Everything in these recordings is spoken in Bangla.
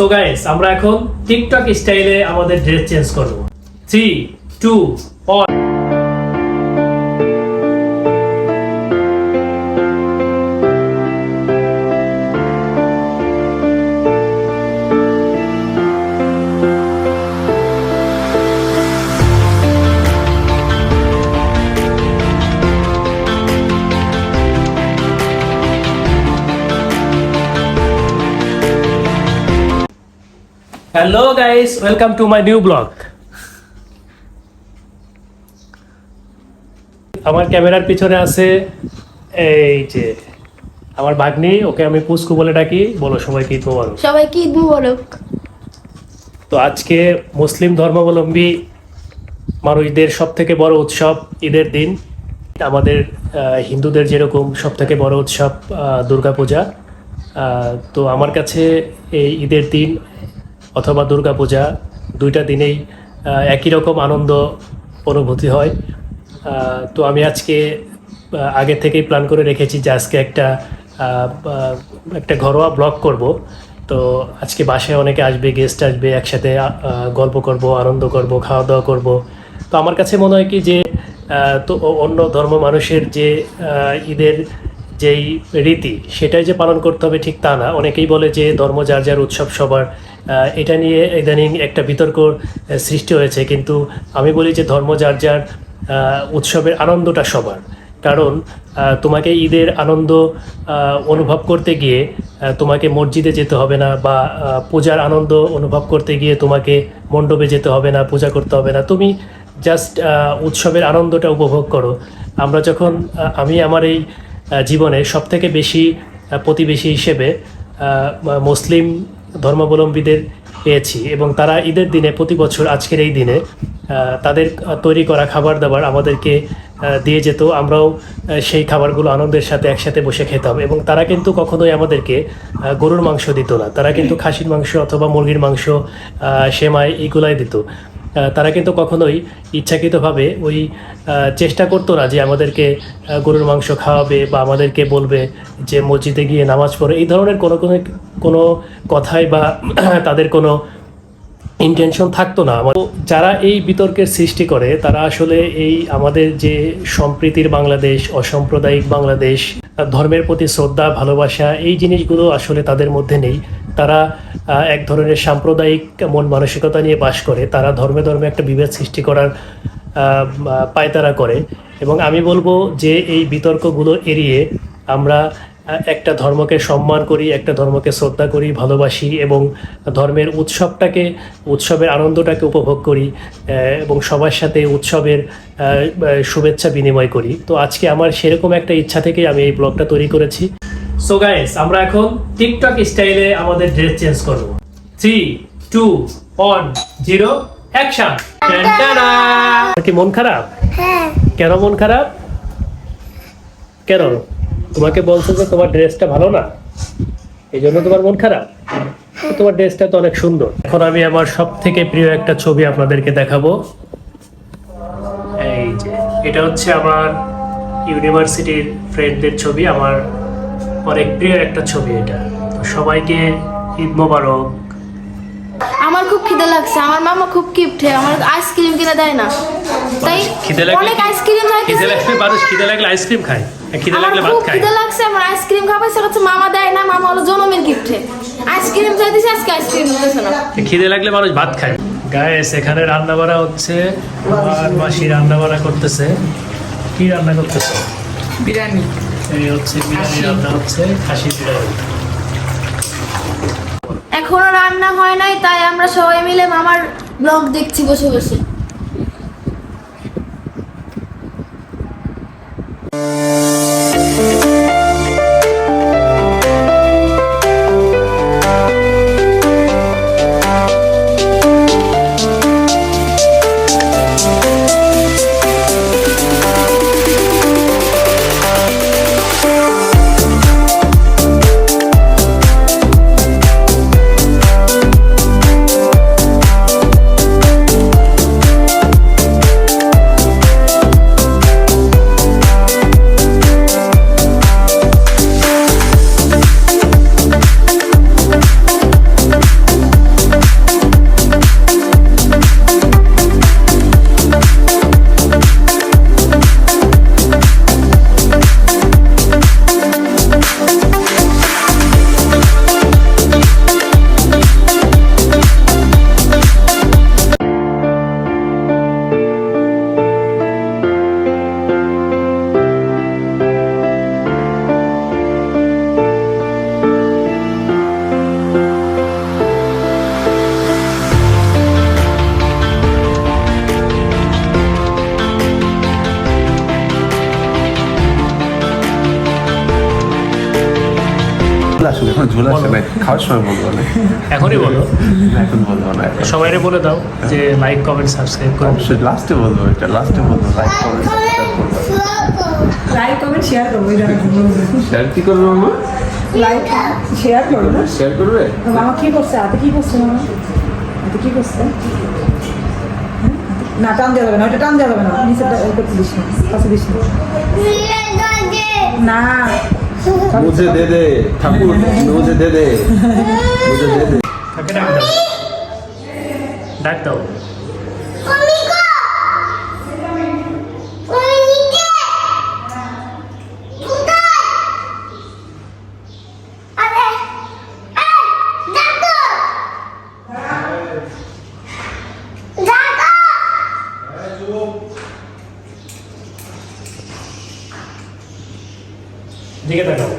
সো গাইস আমরা এখন টিকটক স্টাইলে আমাদের ড্রেস চেঞ্জ করব। Three two one hello guys welcome to my new blog আমার ক্যামেরার পিছনে আছে এই যে আমার ভাগ্নি ওকে আমি পুস্কু বলে ডাকি। বলো সবাইকে ঈদ মোবারক সবাইকে ঈদ মুবারক তো আজকে মুসলিম ধর্মাবলম্বী মানুষদের সব থেকে বড় উৎসব ঈদের দিন। আমাদের হিন্দুদের যেরকম সব থেকে বড় উৎসব দুর্গাপূজা। তো আমার কাছে এই ঈদের দিন অথবা দুর্গাপূজা, দুইটা দিনেই একই রকম আনন্দ অনুভূতি হয়। তো আমি আজকে আগে থেকেই প্ল্যান করে রেখেছি যে আজকে একটা একটা ঘরোয়া ব্লগ করব। তো আজকে বাসায় অনেকে আসবে গেস্ট আসবে, একসাথে গল্প করব, আনন্দ করব খাওয়া দাওয়া করব। তো আমার কাছে মনে হয় কি যে তো অন্য ধর্ম মানুষের যে ঈদের যেই রীতি, সেটাই যে পালন করতে হবে ঠিক তা না। অনেকেই বলে যে ধর্ম যার যার উৎসব সবার এটা নিয়ে ইদানিং একটা বিতর্ক সৃষ্টি হয়েছে। কিন্তু আমি বলি যে ধর্ম যার যার উৎসবের আনন্দটা সবার। কারণ তোমাকে ঈদের আনন্দ অনুভব করতে গিয়ে তোমাকে মসজিদে যেতে হবে না বা পূজার আনন্দ অনুভব করতে গিয়ে তোমাকে মণ্ডপে যেতে হবে না, পূজা করতে হবে না। তুমি জাস্ট উৎসবের আনন্দটা উপভোগ করো। আমরা যখন আমি আমার এই জীবনে সব থেকে বেশি প্রতিবেশী হিসেবে মুসলিম ধর্মাবলম্বীদের পেয়েছি এবং তারা ঈদের দিনে প্রতি বছর আজকের এই দিনে তাদের তৈরি করা খাবার দাবার আমাদেরকে দিয়ে যেত। আমরাও সেই খাবারগুলো আনন্দের সাথে একসাথে বসে খেতাম এবং তারা কিন্তু কখনোই আমাদেরকে গরুর মাংস দিত না। তারা কিন্তু খাসির মাংস অথবা মুরগির মাংস সেমাই এগুলাই দিত। তারা কিন্তু কখনোই ইচ্ছাকৃতভাবে ওই চেষ্টা করতো না যে আমাদেরকে গরুর মাংস খাওয়াবে বা আমাদেরকে বলবে যে মসজিদে গিয়ে নামাজ পড়ে। এই ধরনের কোনো কোনো কোনো কথাই বা তাদের কোনো ইন্টেনশন থাকতো না। আমার যারা এই বিতর্কের সৃষ্টি করে, তারা আসলে এই আমাদের যে সম্প্রীতির বাংলাদেশ, অসাম্প্রদায়িক বাংলাদেশ, ধর্মের প্রতি শ্রদ্ধা, ভালোবাসা, এই জিনিসগুলো আসলে তাদের মধ্যে নেই। তারা এক ধরনের সাম্প্রদায়িক মন মানসিকতা নিয়ে বাস করে, তারা ধর্মে ধর্মে একটা বিভেদ সৃষ্টি করার পায়তারা করে। এবং আমি বলব যে এই বিতর্কগুলো এড়িয়ে আমরা একটা ধর্মকে সম্মান করি, একটা ধর্মকে শ্রদ্ধা করি, ভালোবাসি এবং ধর্মের উৎসবটাকে, উৎসবের আনন্দটাকে উপভোগ করি এবং সবার সাথে উৎসবের শুভেচ্ছা বিনিময় করি। তো আজকে আমার সেরকম একটা ইচ্ছা থেকে আমি এই ব্লগটা তৈরি করেছি। সো গাইস আমরা এখন টিকটক স্টাইলে আমাদের ড্রেস চেঞ্জ করব। Three two one zero action কি মন খারাপ? হ্যাঁ। কেন মন খারাপ? কেন? তোমাকে বলছো যে তোমার ড্রেসটা ভালো না। এই জন্য তোমার মন খারাপ? তোমার ড্রেসটা তো অনেক সুন্দর। এখন আমি আমার সব থেকে প্রিয় একটা ছবি আপনাদেরকে দেখাবো। এই যে এটা হচ্ছে আমার ইউনিভার্সিটির ফ্রেন্ডদের ছবি আমার অনেক প্রিয় একটা ছবি এটা। তো সবাইকে ঈদ মোবারক। আমার খুব খিদে লাগছে আমার মামা খুব কিপটে আমার আইসক্রিম কিনে দেয় না। তাই খিদে লাগলে অনেক আইসক্রিম খিদে লাগলে মানুষ খিদে লাগলে আইসক্রিম খায় খিদে লাগলে ভাত খায়। খিদে লাগছে আমার আইসক্রিম খাবার সে হচ্ছে মামা দেয় না মামা হলো জনমের গিফটে আইসক্রিম চাইতেছে আজকে আইসক্রিম দিতেছে না। খিদে লাগলে মানুষ ভাত খায়। গায়েস এখানে রান্না বাড়া হচ্ছে আর মাসি রান্না বাড়া করতেছে। কি রান্না করতেছে? বিরিয়ানি। এই হচ্ছে বিরিয়ানি রান্না হচ্ছে খাসি বিরিয়ানি। এখনও রান্না হয় নাই তাই আমরা সবাই মিলে মামার ব্লগ দেখছি বসে বসে। এখন ঝোল আসে বলো। না খাওয়ার সময় বলব না। এখনই বলো। এখন বলব না। সবাইরে বলে দাও যে লাইক কমেন্ট সাবস্ক্রাইব করো। অবশ্যই লাস্টে বলব এটা লাস্টে বলব লাইক কমেন্ট সাবস্ক্রাইব করব লাইক কমেন্ট শেয়ার করব এটা শেয়ার কি করবে মামা? লাইক শেয়ার করব শেয়ার করবে? মামা কি করছে? হাতে কি করছে মামা? হাতে কি করছে? না টান দেওয়া যাবে না ওটা টান দেওয়া যাবে না। নিচে করতে দিস না পাশে দিস না। না। মুঝে দে দে ঠাকুর মুঝে দে দে মুঝে দে দে তাকে ডাক দাও ডাক দাও দিকে তাকাও।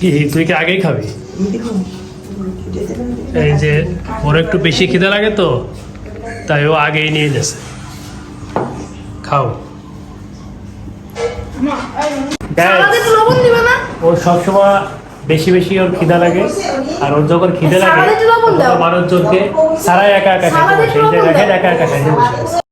কি তুই কি আগেই খাবি? এই যে ওর একটু বেশি খিদে লাগে তো তাই ও আগেই নিয়ে যাচ্ছে খাও। ওর সবসময় বেশি বেশি ওর খিদা লাগে আর ওর যখন খিদে লাগে মানুষজনকে সারা একা একা খাইতে বসে। একা একা খাইতে বসে।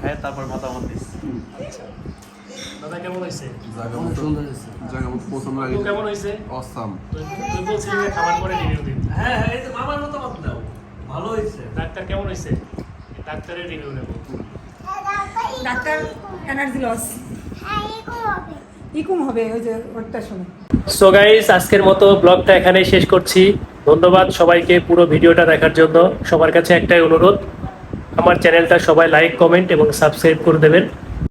খায় তারপর মতামত দিচ্ছে দাদা কেমন হয়েছে? জায়গা মতো পছন্দ লাগে তো কেমন হয়েছে? অসাম তুই তুই যে খাবার পরে রিভিউ দিবি হ্যাঁ হ্যাঁ এই তো মামার মতামত দাও। ভালো হয়েছে। ডাক্তার কেমন হয়েছে? ডাক্তারের রিভিউ নেব। ডাক্তার এনার্জি লস ইকুম হবে ওই যে ওরটা শুনে। সো গাইস আজকের মতো ব্লগটা এখানেই শেষ করছি। ধন্যবাদ সবাইকে পুরো ভিডিওটা দেখার জন্য। সবার কাছে একটাই অনুরোধ আমার চ্যানেলটা সবাই লাইক কমেন্ট এবং সাবস্ক্রাইব করে দেবেন।